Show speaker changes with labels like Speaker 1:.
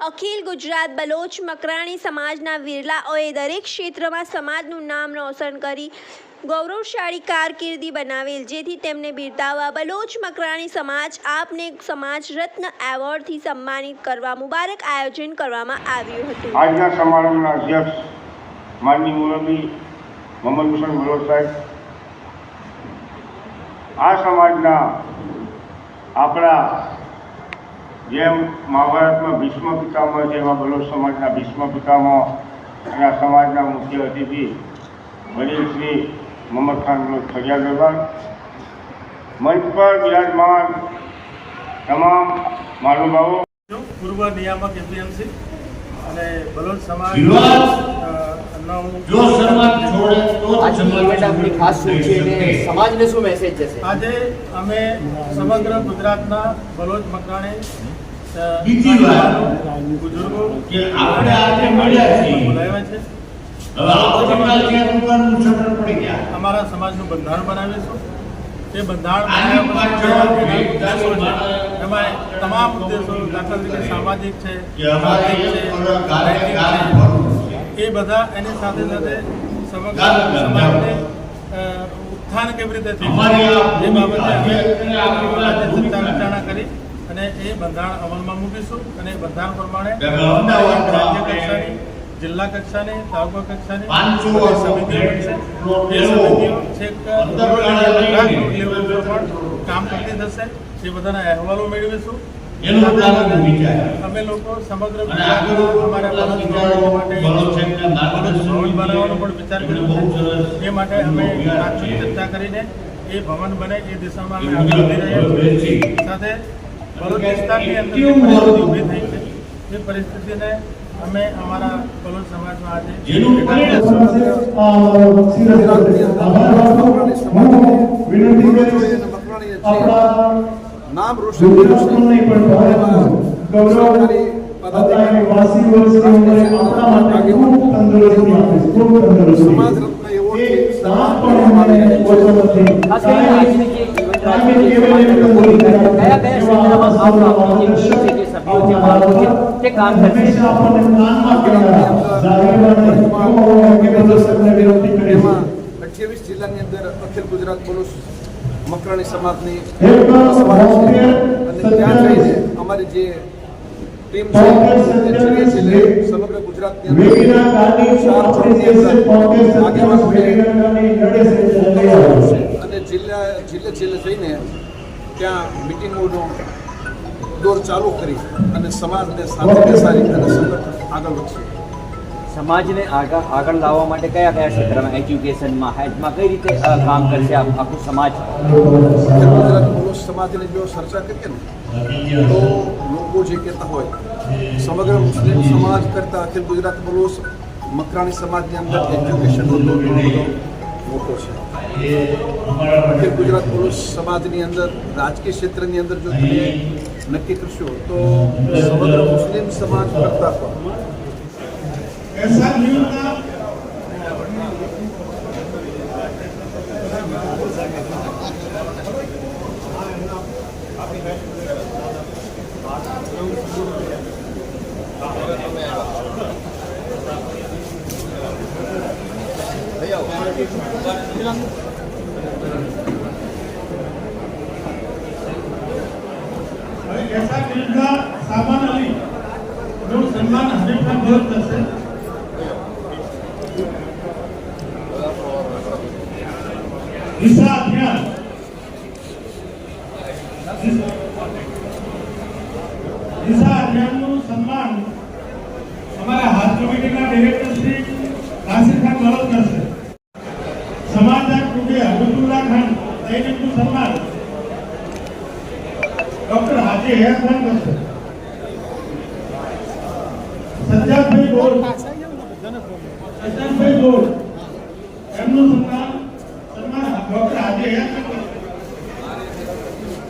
Speaker 1: અખિલ ગુજરાત બલોચ મકરાણી સમાજના વિરલાઓએ દરેક ક્ષેત્રમાં સમાજનું નામ રોશન કરી ગૌરવશાળી કારકિર્દી બનાવેલ, જેથી તેમને બિરદાવવા બલોચ મકરાણી સમાજ આપને સમાજ રત્ન એવોર્ડથી સન્માનિત કરવા મુબારક આયોજન કરવામાં આવ્યું હતું.
Speaker 2: આજના સમારંભના અધ્યક્ષ માનની મુરબી મોહમ્મદ હુસેન બલોચ સાહેબ. આ સમાજના આપણા જેમ મહાભારતમાં ભીષ્મ પિતામહ છે બલોચ સમાજના ભીષ્મ પિતામહ આ સમાજના મુખ્ય અતિથિ વડીલ શ્રી મોહમ્મદ ખાન ફરિયાદ ફરિયા દરબાર. મંચ પર બિરાજમાન તમામ મહાનુભાવો
Speaker 3: પૂર્વ નિયામક એપીએમસી અને બલોચ સમાજ
Speaker 4: જો સમાજ છોડે તો
Speaker 5: આજની ઇવેન્ટ આપણી ખાસ શું છે અને સમાજને શું મેસેજ જશે?
Speaker 3: આજે અમે સમગ્ર ગુજરાતના બલોચ મકાણે
Speaker 4: બીજી વાર
Speaker 3: બુઝુર્ગો
Speaker 4: કે આપણે આજે મળ્યા છીએ.
Speaker 3: બોલાવ્યા છે.
Speaker 4: હવે આવતીકાલ ક્યાં દુકાનનું શટર પડી ગયા.
Speaker 3: અમારા સમાજનું બંધારણ બનાવીશું. એ બંધારણ. એમાં તમામ ઉદ્દેશો દાખલા તરીકે સામાજિક છે છે. એ બધા એની સાથે સાથે સમગ્ર સમાજને ઉત્થાન કેવી રીતે શકે એ બાબતે
Speaker 4: ભૂમિકા
Speaker 3: વિચારણા કરી અને એ બંધારણ અમલમાં મૂકીશું અને બંધારણ પ્રમાણે રાજ્ય કક્ષાની જિલ્લા કક્ષાની તાલુકા કક્ષાની. રૂટ લેવલ પર પણ કામ કરતી થશે એ બધાના અહેવાલો મેળવીશું. અમે લોકો સમગ્ર બનાવવાનો પણ વિચાર કર્યો છે. એ માટે અમે
Speaker 4: ભૂમિકા
Speaker 3: ચર્ચા કરીને એ ભવન બને એ દિશામાં અમે આગળ વધી રહ્યા છીએ. સાથે વિસ્તારની અંદર જે પરિસ્થિતિ ઊભી થઈ છે એ પરિસ્થિતિને અમે અમારા બલોચ સમાજમાં આજે
Speaker 4: જેનું
Speaker 6: વિનંતી કરીશ આપણા
Speaker 7: નામ રોશન કર્યું છે
Speaker 6: ગુજરાતનું નહીં પણ ભારતનું ગૌરવ અત્યારે વાસી વર્ષની ઉંમરે આપણા માટે ખૂબ તંદુરસ્તી આપે છે ખૂબ તંદુરસ્તી
Speaker 7: સમાજ રત્ન એવોર્ડ
Speaker 6: એ દાંત પણ મને ઓછો નથી
Speaker 5: ખાસ કરીને આજની જે ઇવેન્ટ રાખી છે, સમાજને પ્રમોટ કરે છે. કયા કયા ક્ષેત્રમાં આપણો આપણો તે કામ
Speaker 6: હંમેશા આપણને કામમાં નહીં એવું કે પ્રદર્શનને વિરોધી કરે
Speaker 7: છે અઠ્યાવીસ જિલ્લાની અંદર અખિલ ગુજરાત પોલીસ મકરાણી સમાજની અને ત્યાં જઈને અમારી જે ટીમ છે સમગ્ર ગુજરાતની અને જિલ્લા જિલ્લે જિલ્લે જઈને ત્યાં મિટિંગોનો દોર ચાલુ કરી અને સમાજને સાથે બેસાડી અને સંગઠન આગળ વધશે
Speaker 5: સમાજને આગળ આગળ લાવવા માટે કયા કયા ક્ષેત્રમાં એજ્યુકેશનમાં હેલ્થમાં કઈ રીતે કામ કરશે આખું સમાજ?
Speaker 7: ગુજરાત પુરુષ સમાજની જો ચર્ચા કરીએ ને તો લોકો જે કહેતા હોય સમગ્ર મુસ્લિમ સમાજ કરતાં અખિલ ગુજરાત પુરુષ મકરાણી સમાજની અંદર એજ્યુકેશનનો બધો मोटो है गुजरात पुरुष समाज राजकीय क्षेत्र की अंदर जो तीन नक्की करो तो समग्र मुस्लिम समाज करता
Speaker 6: ऐसा मिलना सामान अली? जो सलमान हमेशा बहुत करते हिस्सा अभियान हिस्सा अभियान सम्मान हमारा हाथ कमेटी का डायरेक्टर श्री સૈનિકનું સન્માન. ડોક્ટર હાજી હયાત ખાન કરશે સજ્જાદભાઈ ગોળ